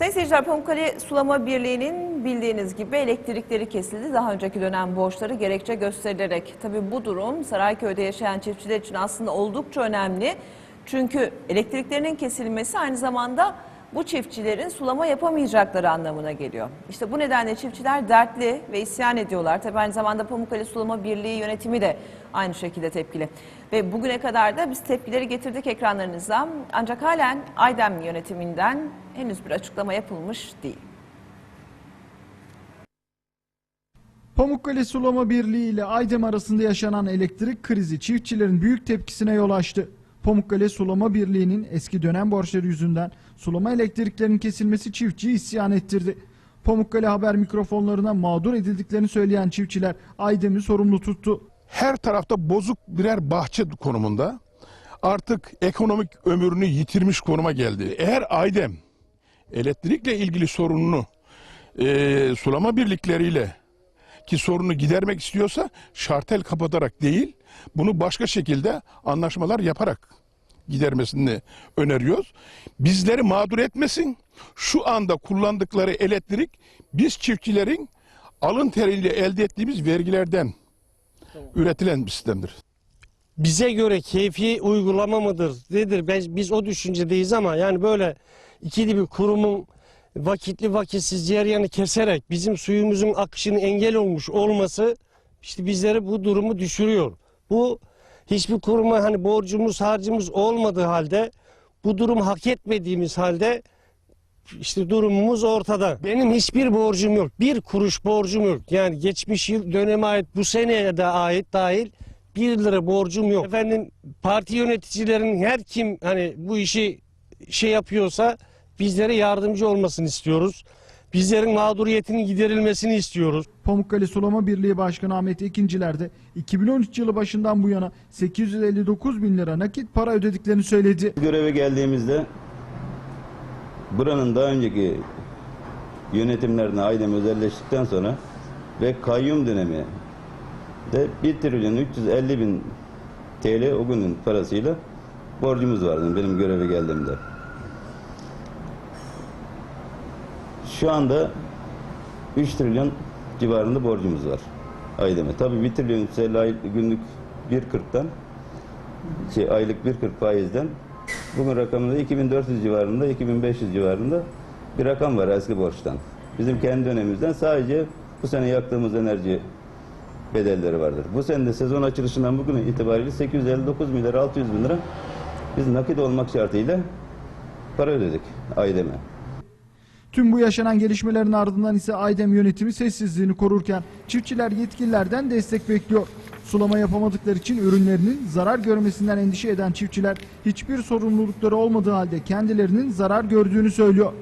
Sayın seyirciler Pamukkale Sulama Birliği'nin bildiğiniz gibi elektrikleri kesildi. Daha önceki dönem borçları gerekçe gösterilerek. Tabii bu durum Sarayköy'de yaşayan çiftçiler için aslında oldukça önemli. Çünkü elektriklerinin kesilmesi aynı zamanda bu çiftçilerin sulama yapamayacakları anlamına geliyor. İşte bu nedenle çiftçiler dertli ve isyan ediyorlar. Tabii aynı zamanda Pamukkale Sulama Birliği yönetimi de aynı şekilde tepkili. Ve bugüne kadar da biz tepkileri getirdik ekranlarınıza. Ancak halen Aydem yönetiminden henüz bir açıklama yapılmış değil. Pamukkale Sulama Birliği ile Aydem arasında yaşanan elektrik krizi çiftçilerin büyük tepkisine yol açtı. Pamukkale Sulama Birliği'nin eski dönem borçları yüzünden sulama elektriklerinin kesilmesi çiftçiyi isyan ettirdi. Pamukkale haber mikrofonlarına mağdur edildiklerini söyleyen çiftçiler Aydem'i sorumlu tuttu. her tarafta bozuk birer bahçe konumunda. Artık ekonomik ömrünü yitirmiş konuma geldi. Eğer Aydem elektrikle ilgili sorununu eee, sulama birlikleriyle ki sorunu gidermek istiyorsa şartel kapatarak değil, bunu başka şekilde anlaşmalar yaparak gidermesini öneriyoruz. Bizleri mağdur etmesin. Şu anda kullandıkları elektrik biz çiftçilerin alın teriyle elde ettiğimiz vergilerden üretilen bir sistemdir. bize göre keyfi uygulama mıdır nedir biz, biz o düşüncedeyiz ama yani böyle ikili bir kurumun vakitli vakitsiz yanı keserek bizim suyumuzun akışını engel olmuş olması işte bizleri bu durumu düşürüyor. Bu hiçbir kuruma hani borcumuz harcımız olmadığı halde bu durumu hak etmediğimiz halde işte durumumuz ortada. Benim hiçbir borcum yok. Bir kuruş borcum yok. Yani geçmiş yıl döneme ait bu seneye de ait dahil bir lira borcum yok. Efendim parti yöneticilerinin her kim hani bu işi şey yapıyorsa bizlere yardımcı olmasını istiyoruz. Bizlerin mağduriyetinin giderilmesini istiyoruz. Pamukkale Sulama Birliği Başkanı Ahmet Ekinciler de 2013 yılı başından bu yana 859 bin lira nakit para ödediklerini söyledi. Göreve geldiğimizde buranın daha önceki yönetimlerine Aydem özelleştikten sonra ve kayyum dönemi de 1 trilyon 350 bin TL o günün parasıyla borcumuz vardı benim göreve geldiğimde. Şu anda 3 trilyon civarında borcumuz var Aydem'e. Tabii 1 trilyon 350 ay- günlük 1.40'tan şey, aylık 1.40 faizden bugün rakamında 2400 civarında 2500 civarında bir rakam var eski borçtan. Bizim kendi dönemimizden sadece bu sene yaktığımız enerji bedelleri vardır. Bu sene de sezon açılışından bugün itibariyle 859 milyar 600 bin lira biz nakit olmak şartıyla para ödedik Aydem'e. Tüm bu yaşanan gelişmelerin ardından ise Aydem yönetimi sessizliğini korurken çiftçiler yetkililerden destek bekliyor. Sulama yapamadıkları için ürünlerinin zarar görmesinden endişe eden çiftçiler hiçbir sorumlulukları olmadığı halde kendilerinin zarar gördüğünü söylüyor.